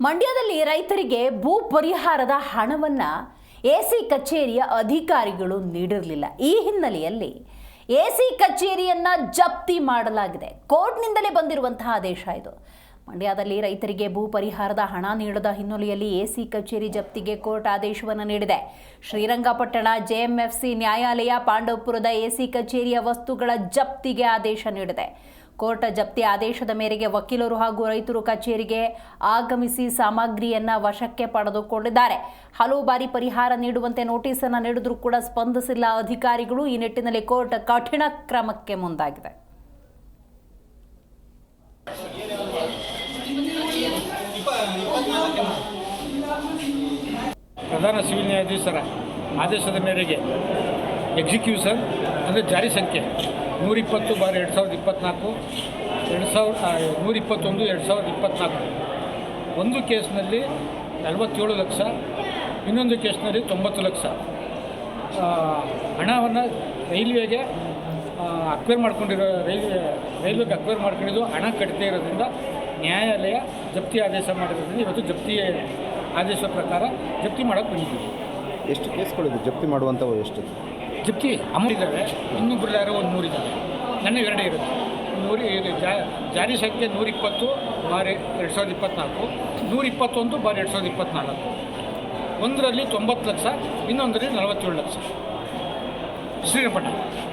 ಮಂಡ್ಯದಲ್ಲಿ ರೈತರಿಗೆ ಭೂ ಪರಿಹಾರದ ಹಣವನ್ನ ಎಸಿ ಕಚೇರಿಯ ಅಧಿಕಾರಿಗಳು ನೀಡಿರಲಿಲ್ಲ. ಈ ಹಿನ್ನೆಲೆಯಲ್ಲಿ ಎಸಿ ಕಚೇರಿಯನ್ನ ಜಪ್ತಿ ಮಾಡಲಾಗಿದೆ. ಕೋರ್ಟ್ನಿಂದಲೇ ಬಂದಿರುವಂತಹ ಆದೇಶ ಇದು. ಮಂಡ್ಯದಲ್ಲಿ ರೈತರಿಗೆ ಭೂ ಪರಿಹಾರದ ಹಣ ನೀಡದ ಹಿನ್ನೆಲೆಯಲ್ಲಿ ಎಸಿ ಕಚೇರಿ ಜಪ್ತಿಗೆ ಕೋರ್ಟ್ ಆದೇಶವನ್ನು ನೀಡಿದೆ. ಶ್ರೀರಂಗಪಟ್ಟಣ ಜೆಎಂಎಫ್ಸಿ ನ್ಯಾಯಾಲಯ ಪಾಂಡವಪುರದ ಎಸಿ ಕಚೇರಿಯ ವಸ್ತುಗಳ ಜಪ್ತಿಗೆ ಆದೇಶ ನೀಡಿದೆ. ಕೋರ್ಟ್ ಜಪ್ತಿ ಆದೇಶದ ಮೇರೆಗೆ ವಕೀಲರು ಹಾಗೂ ರೈತರು ಕಚೇರಿಗೆ ಆಗಮಿಸಿ ಸಾಮಗ್ರಿಯನ್ನ ವಶಕ್ಕೆ ಪಡೆದುಕೊಂಡಿದ್ದಾರೆ. ಹಲವು ಬಾರಿ ಪರಿಹಾರ ನೀಡುವಂತೆ ನೋಟಿಸ್ ಅನ್ನು ನೀಡಿದ್ರೂ ಕೂಡ ಸ್ಪಂದಿಸಿಲ್ಲ ಅಧಿಕಾರಿಗಳು. ಈ ನಿಟ್ಟಿನಲ್ಲಿ ಕೋರ್ಟ್ ಕಠಿಣ ಕ್ರಮಕ್ಕೆ ಮುಂದಾಗಿದೆ. ಪ್ರಧಾನ ಸಿವಿಲ್ ನ್ಯಾಯಾಧೀಶರ ಆದೇಶದ ಮೇರೆಗೆ ಎಕ್ಸಿಕ್ಯೂಷನ್ ಅಂದರೆ ಜಾರಿ ಸಂಖ್ಯೆ. ನೂರಿಪ್ಪತ್ತು ಬಾರಿ ಎರಡು ಸಾವಿರದ ಇಪ್ಪತ್ತ್ನಾಲ್ಕು ಎರಡು ಸಾವಿರ ನೂರಿಪ್ಪತ್ತೊಂದು ಎರಡು ಸಾವಿರದ ಇಪ್ಪತ್ತ್ನಾಲ್ಕು ಒಂದು ಕೇಸ್ನಲ್ಲಿ ನಲವತ್ತೇಳು ಲಕ್ಷ ಇನ್ನೊಂದು ಕೇಸ್ನಲ್ಲಿ ತೊಂಬತ್ತು ಲಕ್ಷ. ಹಣವನ್ನು ರೈಲ್ವೆಗೆ ಅಕ್ವೇರ್ ಮಾಡ್ಕೊಂಡಿರೋ ರೈಲ್ವೆ ರೈಲ್ವೆಗೆ ಅಕ್ವೇರ್ ಮಾಡ್ಕೊಂಡಿದ್ದು ಹಣ ಕಟ್ಟದೇ ಇರೋದ್ರಿಂದ ನ್ಯಾಯಾಲಯ ಜಪ್ತಿ ಆದೇಶ ಮಾಡಿರೋದ್ರಿಂದ ಇವತ್ತು ಜಪ್ತಿ ಆದೇಶದ ಪ್ರಕಾರ ಜಪ್ತಿ ಮಾಡೋಕ್ಕೆ ಬಂದಿದ್ದೀವಿ. ಎಷ್ಟು ಕೇಸ್ಗಳಿದೆ? ಜಪ್ತಿ ಮಾಡುವಂಥವು ಎಷ್ಟು? ಜಪ್ತಿ ಅಮೌಂಟ್ ಇದ್ದಾವೆ. ಇನ್ನೊಬ್ಬರು ಯಾರೋ ಒಂದು ನೂರಿದ್ದಾವೆ ನನ್ನ ಎರಡೇ ಇರುತ್ತೆ. ನೂರಿ, ಇದು ಜಾ- ಜಾರಿ ಸಂಖ್ಯೆ ನೂರಿಪ್ಪತ್ತು ಬಾರಿ ಎರಡು ಸಾವಿರದ ಇಪ್ಪತ್ತ್ನಾಲ್ಕು ನೂರಿಪ್ಪತ್ತೊಂದು ಬಾರಿ ಎರಡು ಸಾವಿರದ ಇಪ್ಪತ್ತ್ನಾಲ್ಕು ಒಂದರಲ್ಲಿ ತೊಂಬತ್ತು ಲಕ್ಷ, ಇನ್ನೊಂದರಲ್ಲಿ ನಲವತ್ತೇಳು ಲಕ್ಷ. ಶ್ರೀರಂಗಪಟ್ಟಣ.